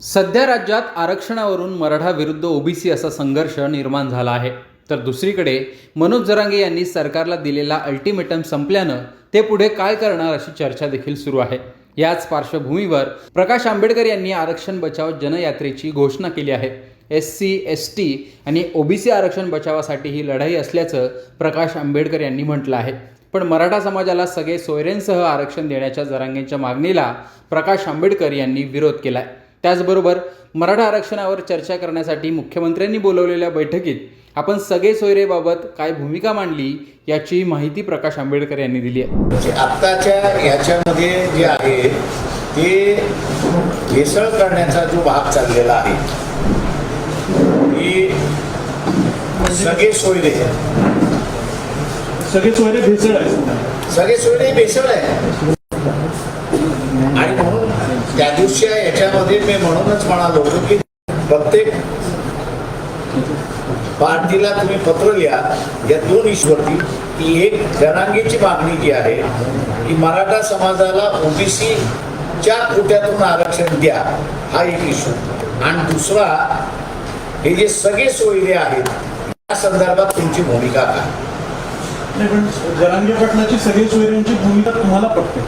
सध्या राज्यात आरक्षणावरून मराठा विरुद्ध ओबीसी असा संघर्ष निर्माण झाला आहे. तर दुसरीकडे मनोज जरांगे यांनी सरकारला दिलेला अल्टिमेटम संपल्यानं ते पुढे काय करणार अशी चर्चा देखील सुरू आहे. याच पार्श्वभूमीवर प्रकाश आंबेडकर यांनी आरक्षण बचाव जनयात्रेची घोषणा केली आहे. एस सी एस टी आणि ओबीसी आरक्षण बचावासाठी ही लढाई असल्याचं प्रकाश आंबेडकर यांनी म्हटलं आहे. पण मराठा समाजाला सगळे सोयऱ्यांसह आरक्षण देण्याच्या जरांगेंच्या मागणीला प्रकाश आंबेडकर यांनी विरोध केला आहे त्याचबरोबर मराठा आरक्षणावर चर्चा करण्यासाठी मुख्यमंत्र्यांनी बोलवलेल्या बैठकीत आपण सगळे सोयरेबाबत काय भूमिका मांडली याची माहिती प्रकाश आंबेडकर यांनी दिली आहे. म्हणजे आत्ताच्या ह्याच्यामध्ये जे आहे ते भेसळ करण्याचा जो भाग चाललेला आहे सगळे सोयरे सगळे चोरे भेसळ आहे सगळे सोयरे भेसळ आहे त्या याच्यामध्ये मी म्हणूनच म्हणालो होतो की प्रत्येक पार्टीला तुम्ही पत्र लिहा. या दोन इश्वरती की एक जनांगीची मागणी जी आहे की मराठा समाजाला ओबीसीच्या कोट्यातून आरक्षण द्या हा एक इश्यू आणि दुसरा हे जे सगळे सोयरे आहेत या संदर्भात तुमची भूमिका काय? नाही पण जरांगे पाटलाची सगळे सोयऱ्यांची भूमिका तुम्हाला पटते.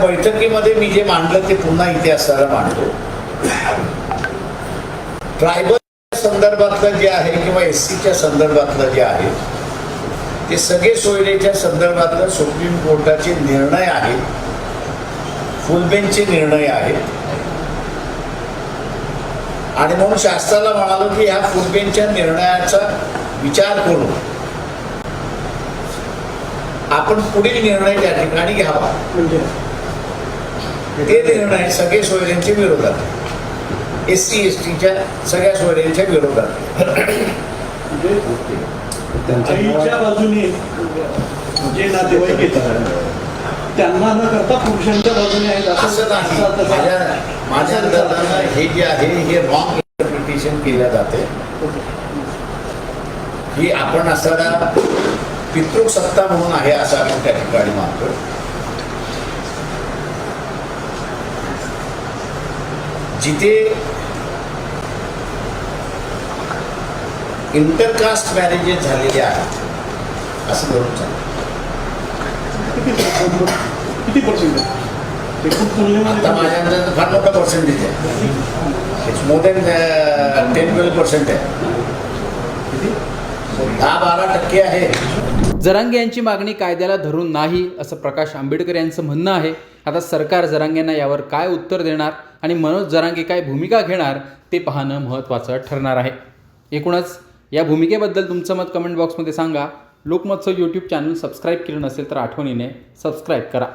बैठकीमध्ये मी जे मांडलं ते पुन्हा इतिहासाला मांडतो. ट्रायबल संदर्भातलं जे आहे किंवा एस सीच्या संदर्भातलं जे आहे ते सगळे सोयरेच्या संदर्भातलं सुप्रीम कोर्टाचे निर्णय आहेत फुलबेनचे निर्णय आहेत आणि म्हणून शास्त्राला म्हणालो की ह्या फुलबेनच्या निर्णयाचा विचार करून आपण पुढील निर्णय त्या ठिकाणी घ्यावा. म्हणजे? ते निर्णय सगळे सोयऱ्यांच्या विरोधात एस सी एस टीच्या सगळ्या सोयऱ्यांच्या विरोधात बाजूने जे नातेवाईक येतात त्यांना न करता पुरुषांच्या बाजूने आहेत असं नाही. माझ्या माझ्या अंदाजानं हे जे आहे हे रॉंग इंटरप्रिटेशन केलं जाते. ही आपण असताना पितृ सत्ता म्हणून आहे असं आपण त्या ठिकाणी मानतो जिथे इंटरकास्ट मॅरेजेस झालेले आहेत असं धरून चालतं. किती किती पर्सेंट आहे खूप तुलनेमध्ये आता माझ्या अंदाजात फार मोठा पर्सेंटेज आहे. It's more than ten twelve percent आहे. दहा बारा टक्के आहे. जरांगे यांची मागणी कायद्याला धरून नाही असं प्रकाश आंबेडकर यांचं म्हणणं आहे. आता सरकार जरांगेंना यावर काय उत्तर देणार आणि मनोज जरांगे काय भूमिका घेणार ते पाहणं महत्त्वाचं ठरणार आहे. एकूणच या भूमिकेबद्दल तुमचं मत कमेंट बॉक्समध्ये सांगा. लोकमतचं यूट्यूब चॅनल सबस्क्राईब केलं नसेल तर आठवणीने सबस्क्राईब करा.